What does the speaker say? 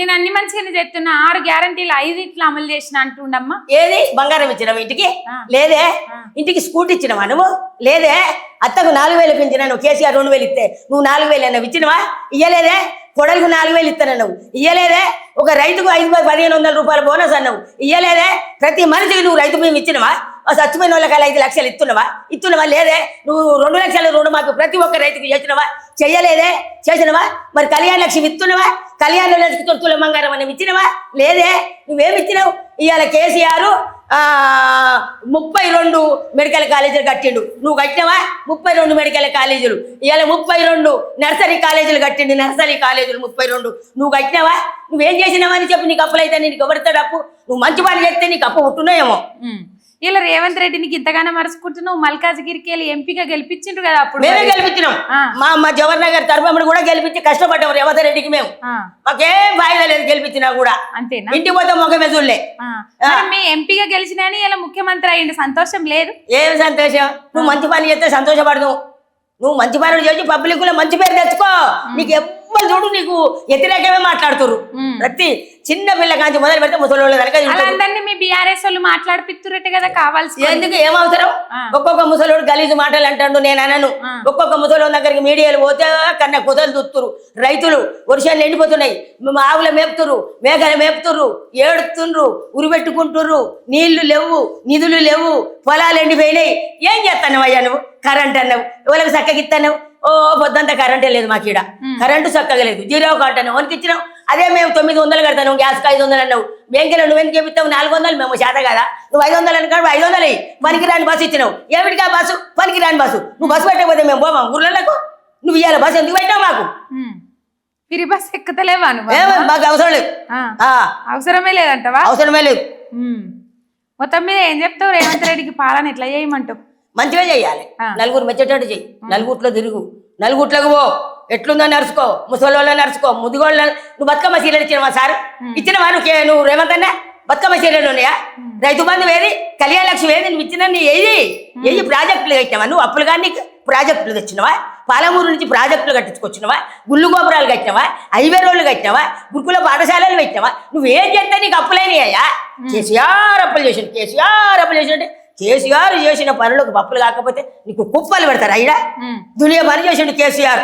నేను అన్ని మంచిగానే చెప్తున్నా ఆరు గ్యారంటీలు ఐదు ఇట్లా అమలు చేసిన అంటుండమ్మా. ఏది? బంగారం ఇచ్చినావు ఇంటికి. లేదే. ఇంటికి స్కూటీ ఇచ్చినవా నువ్వు? లేదే? అత్తకు నాలుగు వేలు పెంచినా నువ్వు కేసీఆర్ రెండు వేలు ఇస్తే. నువ్వు నాలుగు వేలు అన్నావు ఇచ్చినవా? ఇయ్యలేదే? కొడలికి నాలుగు వేలు ఇస్తానన్నావు. ఇయ్యలేదే? ఒక రైతుకు ఐదు పదిహేను వందల రూపాయల బోనస్ అన్నావు. ఇయ్యలేదే? ప్రతి మనిషికి నువ్వు రైతు మేము ఇచ్చినవా? చచ్చిపోయిన వాళ్ళకి ఐదు లక్షలు ఇస్తున్నావా? ఇస్తున్నావా? లేదే. నువ్వు రెండు లక్షల రుణం మాకు ప్రతి ఒక్క రైతుకు చేసినవా? చెయ్యలేదే? చేసినవా? మరి కళ్యాణ లక్ష్మి ఇస్తున్నావా? కళ్యాణ లక్ష్మి తొత్తుల బంగారం అని ఇచ్చినవా? లేదే. నువ్వేమి ఇచ్చినావు? ఇవాళ కేసీఆర్ ముప్పై రెండు మెడికల్ కాలేజీలు కట్టిండు. నువ్వు కట్టినవా? ముప్పై రెండు మెడికల్ కాలేజీలు. ఇవాళ ముప్పై రెండు నర్సరీ కాలేజీలు కట్టిండు. నర్సరీ కాలేజీలు ముప్పై రెండు. నువ్వు కట్టినవా? నువ్వేం చేసినావా అని చెప్పి నీకు అప్పులైతే నీకు ఎవరితో అప్పు నువ్వు మంచి పని చేస్తే నీకు అప్పు ఉంటున్నాయేమో ఇలా రేవంత్ రెడ్డి నీకు ఇంతగానో మరుచుకుంటున్నావు మల్కాజ్గిరికి వెళ్ళి ఎంపీగా గెలిపించిండ్రు కదా అప్పుడు మేమే. గెలిపించినాం. మా మా జవహర్ నగర్ తరఫున కూడా గెలిపించి కష్టపడ్డాం రేవంత్ రెడ్డికి మేము. మాకేం ఫాయిదా లేదు గెలిపించినా కూడా. అంతేనా? ఇంటికి పోతే ఆ. మరి మీ ఎంపీగా గెలిచినా ఇలా ముఖ్యమంత్రి అయ్యిండు. సంతోషం లేదు? ఏం సంతోషం? నువ్వు మంచి పని చేస్తే సంతోషపడదు. నువ్వు మంచి పనులు చేసి పబ్లిక్లో మంచి పేరు తెచ్చుకో. నీకు ఎవ్వరు చూడు నీకు వ్యతిరేకమే మాట్లాడుతురు. ప్రతి చిన్న పిల్ల కాంచి మొదలు పెడితే ముసలి వాళ్ళ మీ బీఆర్ఎస్ వాళ్ళు మాట్లాడిపిస్తురట కదా కావాల్సి ఎందుకు ఏమవసరం. ఒక్కొక్క ముసలోడు గలీజు మాటలు అంటాడు నేను అనను. ఒక్కొక్క ముసలోడి దగ్గరికి మీడియాలు పోతే కన్నా కుదలు దుత్తురు. రైతులు వర్షాలు ఎండిపోతున్నాయి. ఆవులు మేపుతురు మేకలు మేపుతుర్రు ఏడుతుండ్రు ఉరిపెట్టుకుంటుర్రు. నీళ్ళు లేవు నిధులు లేవు పొలాలు ఎండిపోయినాయి. ఏం చేస్తాను అయ్యా నువ్వు? కరెంట్ అన్నావు. ఎవరికి చక్కగా ఇస్తాను ఓ పొద్దంతా కరెంటే లేదు మాకు ఈడ కరెంటు చక్కగా లేదు. జీరో కట్టాను వనికి ఇచ్చినావు అదే మేము తొమ్మిది వందలు కడతాను. గ్యాస్కి ఐదు వందలు అన్నావు. బ్యాంకులో నువ్వు ఎందుకు చెప్తావు నాలుగు వందలు. మేము చేత కదా? నువ్వు ఐదు వందలు అనుకో ఐదు వందలు అయ్యి పనికి రాని బస్సు ఇచ్చినావు. ఏమిటికా బస్సు? పనికి రాని బస్సు. నువ్వు బస్సు పెట్టకపోతే మేము పోమా. ఊర్లకు నువ్వు ఇవాళ బస్సు ఎందుకు పెట్టావు మాకు? ఫిరి బస్ ఎక్కుతలేవా మాకు అవసరం లేదు. అవసరమే లేదంటవా? అవసరమే లేదు. మొత్తం మీద ఏం చెప్తావు? రేవంత్ రెడ్డికి పాలన ఎట్లా చేయమంటావు? మంచిగా చెయ్యాలి. నలుగురు మెచ్చేటట్టు చెయ్యి. నలుగుట్లో తిరుగు. నలుగుట్లకు పో. ఎట్లుందో నడుచుకో ముసలోళ్ళ నడుచుకో ముదిగోళ్ళ నువ్వు బతుకమ్మ సీరియల్ ఇచ్చినవా సార్? ఇచ్చినవా నువ్వు నువ్వు రేవంత్ అన్న? బతుకమ్మ సీరియల్ ఉన్నాయా? రైతు బంధు ఏది? కళ్యాణ లక్ష్మి ఏది? నువ్వు ఇచ్చిన నీ ఏది? ఏది ప్రాజెక్టులు కట్టినావా? నువ్వు అప్పులు కానీ నీకు ప్రాజెక్టులు తెచ్చినవా? పాలమూరు నుంచి ప్రాజెక్టులు కట్టించుకొచ్చినవా? గుళ్ళు గోపురాలు కట్టినవా? హైవే రోడ్లు కట్టినవా? గురుకుల పాఠశాలలు పెట్టినవా నువ్వు ఏం చేస్తే నీకు అప్పులైనయ్యా కేసీఆర్ అప్పులు చేసిండు కేసీఆర్ అప్పులు చేసిండు కేసీఆర్ చేసిన పనులకు అప్పులు కాకపోతే నీకు కుప్పలు పెడతారు అయినా ఉమ్. దునియా పని చేసిండు కేసీఆర్.